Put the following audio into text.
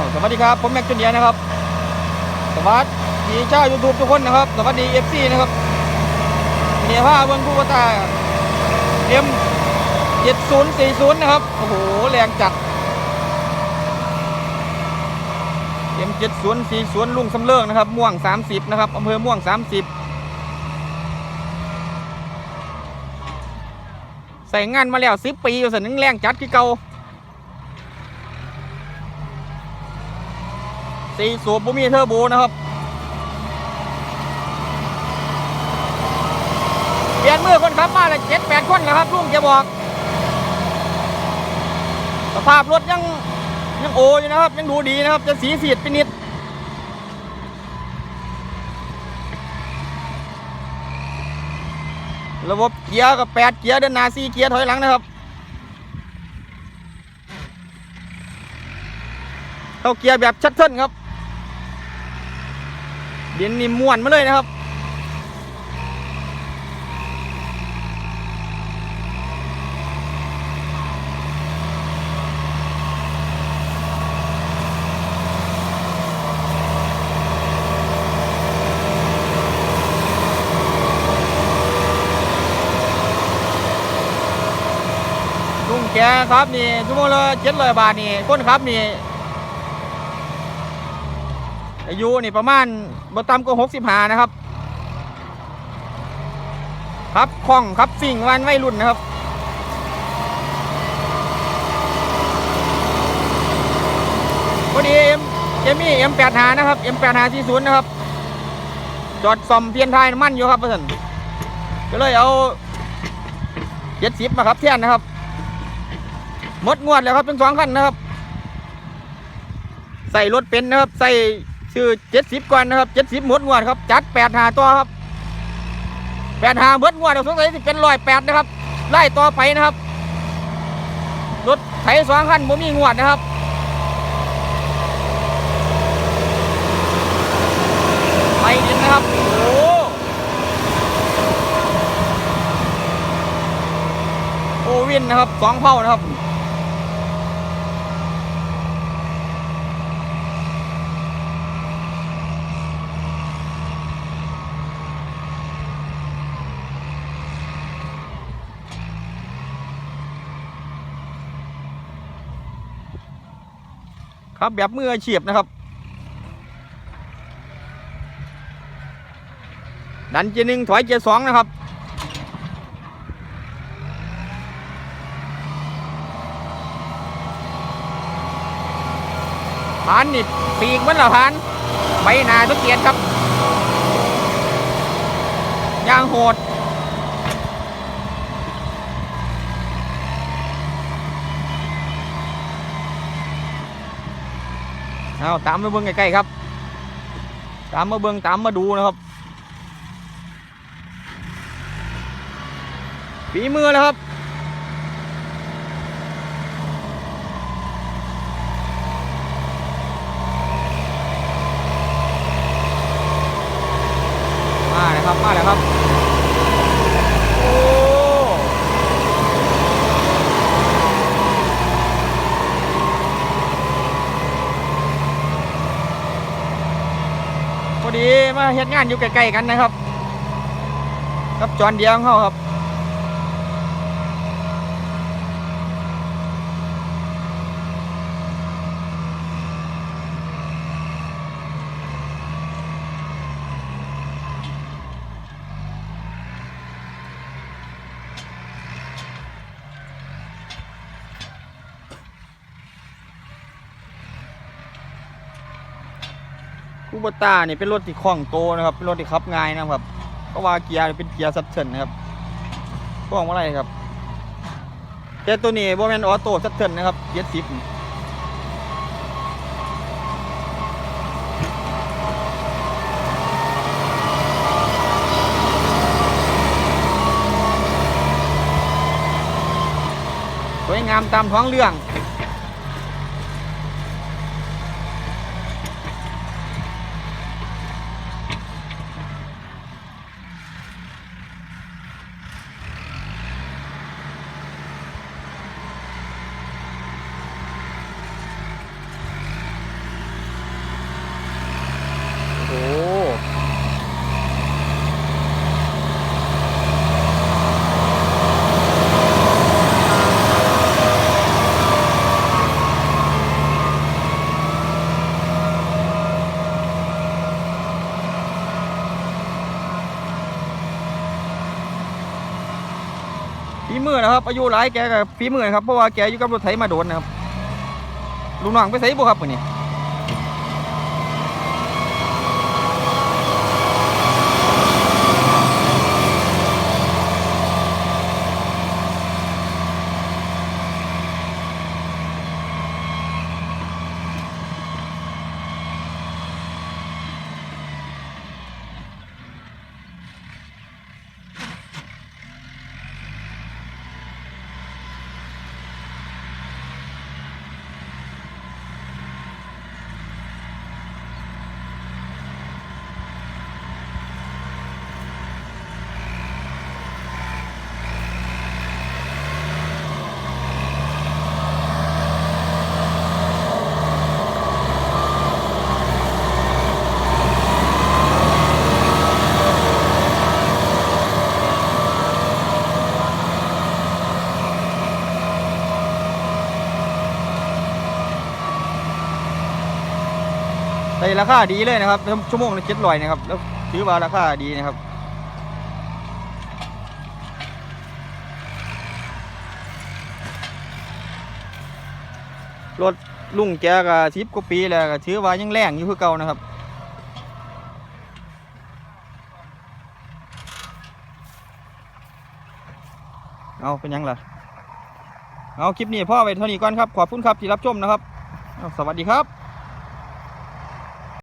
าวสวัสดีครับ ผมแม็กซ์จูเนียนะครับ สวัสดีชาวยูทูบทุกคนนะครับ สวัสดีเอฟซีนะครับเนี่ยผ้าเบิ้งผู้ตาเอ็มเจ็ดศูนย์สี่ศูนย์นะครับ โอ้โห แรงจัดเอ็มเจ็ดศูนย์สี่ศูนย์ลุงสำเริงนะครับ ม่วงสามสิบนะครับอำเภอม่วงสามสิบใส่งานมาแล้วสิบปีอยู่สันนึงแรงจัดคือเก่า สีสูบบุมีเทอร์โบนะครับเปลี่ยนมือคนขับมาเลยเจ็ดแปดคนแล้วครับลุงจะบอก สภาพรถยังยังโออยู่นะครับ ยังดูดีนะครับ จะสีสีดไปนิดระบบเกียร์กับแปดเกียร์เดินหน้าสี่เกียร์ถอยหลังนะครับ เข้าเกียร์แบบชัดเทินครับ ดียนนี่มวนมาเลยนะครับ ลุงแกครับนี่ชั่วโมงละเจ็ดร้อยบาทนี่คนครับนี่ อายุนี่ประมาณบ่ต่ำกว่าหกสิบห้านะครับ ครับคล่องครับสิ่งวันไม่รุ่นนะครับพอดีเอ็มเอมี่เอ็มแปดหานะครับเอ็มแปดหาที่ศูนย์นะครับ จอดซ่อมเพียนไทยมันอยู่ครับเพื่อนก็เลยเอาเจ็ดสิบมาครับแท่นนะครับหมดงวดแล้วครับทั้งสองคันนะครับ ใส่รถเป็นนะครับ ใส่ ชื่อเจ็ดสิบก่อนนะครับเจ็ดสิบหมดงวดครับ จัดแปดหาตัวครับแปดหาหมดงวดเดี๋ยวสงสัยจะเป็นร้อยแปดนะครับ ไล่ต่อไปนะครับ รถไถสองคันผมมีงวดนะครับไปดินนะครับ โอ้โอวินนะครับสองเผ่านะครับ ครับ แบบมืออาชีพนะครับ ดันเจนึงถอยเจสองนะครับผ่านนี่ปีกมันละผ่านใบหนาทุกเกียรครับยางโหด เอาตามมาเบิ้งใกล้ๆครับ ตามมาเบิ้งตามมาดูนะครับฝีมือแล้วครับมาเลยครับมาเลยครับ โอ้พอ ดีมาเฮ็ดงานอยู่ใกล้ๆกันนะครับกับจอนเดียวของเขาครับ คูบต้านี่เป็นรถที่คล่องโตนะครับ เป็นรถที่ขับง่ายนะครับเพราะว่าเกียร์เป็นเกียร์ซับเทินนะครับพ่วงอะไรครับ แต่ตัวนี้โบแมนออโต้ซับเทินนะครับเกียร์สิบสวยงามตามท้องเรื่องีมือนะครับ อายุหลายแกกับฝีมือนะครับ เพราะว่าแกอยู่กับรถไถมาโดนนะครับ ลุงน้องไปใส่บุครับวันนี้ ราคาดีเลยนะครับ ชั่วโมงละเจ็ดร้อยนะครับ แล้วถือว่าราคาดีนะครับรถลุงแกก็สิบกว่าปีแล้วก็ถือว่ายังแรงอยู่คือเก่านะครับเอาเป็นยังล่ะเอาคลิปนี้พ่อไปเท่านี้ก่อนครับ ขอบคุณครับที่รับชมนะครับ สวัสดีครับ